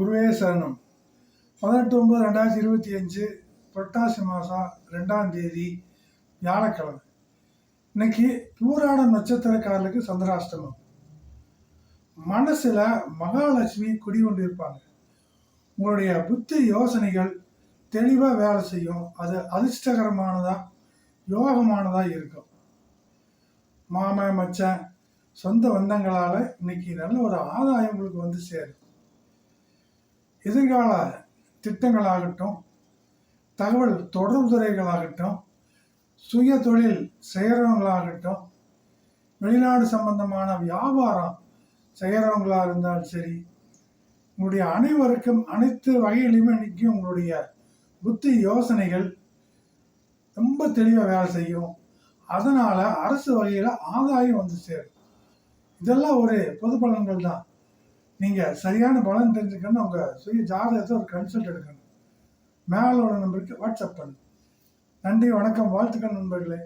குருவே சரணம். பதினெட்டு ஒன்பது ரெண்டாயிரத்தி இருபத்தி அஞ்சு புரட்டாசி மாதம் ரெண்டாம் தேதி வியாழக்கிழமை இன்னைக்கு பூராட நட்சத்திரக்காரர்களுக்கு சந்திராஷ்டமம். மனசுல மகாலட்சுமி குடிகொண்டு இருப்பாங்க. உங்களுடைய புத்தி யோசனைகள் தெளிவாக வேலை செய்யும். அது அதிர்ஷ்டகரமானதாக யோகமானதாக இருக்கும். மாமன் மச்சான் சொந்த பந்தங்களால் இன்னைக்கு நல்ல ஒரு ஆதாயம் உங்களுக்கு வந்து சேரும். எதிர்கால திட்டங்களாகட்டும் தகவல் தொடர்புத்துறைகளாகட்டும் சுய தொழில் செய்கிறவங்களாகட்டும் வெளிநாடு சம்பந்தமான வியாபாரம் செய்கிறவங்களாக இருந்தாலும் சரி உங்களுடைய அனைவருக்கும் அனைத்து வகையிலுமே இன்றைக்கும் உங்களுடைய புத்தி யோசனைகள் ரொம்ப தெளிவாக வேலை செய்யும். அதனால் அரசு வகையில் ஆதாயம் வந்து சேரும். இதெல்லாம் ஒரு பொது பலன்கள் தான். நீங்கள் சரியான பலன் தெரிஞ்சுக்கணும் உங்கள் சுய ஜாதகத்தை ஒரு கன்சல்ட் எடுக்கணும். மேலோட நம்பருக்கு வாட்ஸ்அப் பண்ணு. நன்றி வணக்கம் வாழ்த்துக்கள் நண்பர்களே.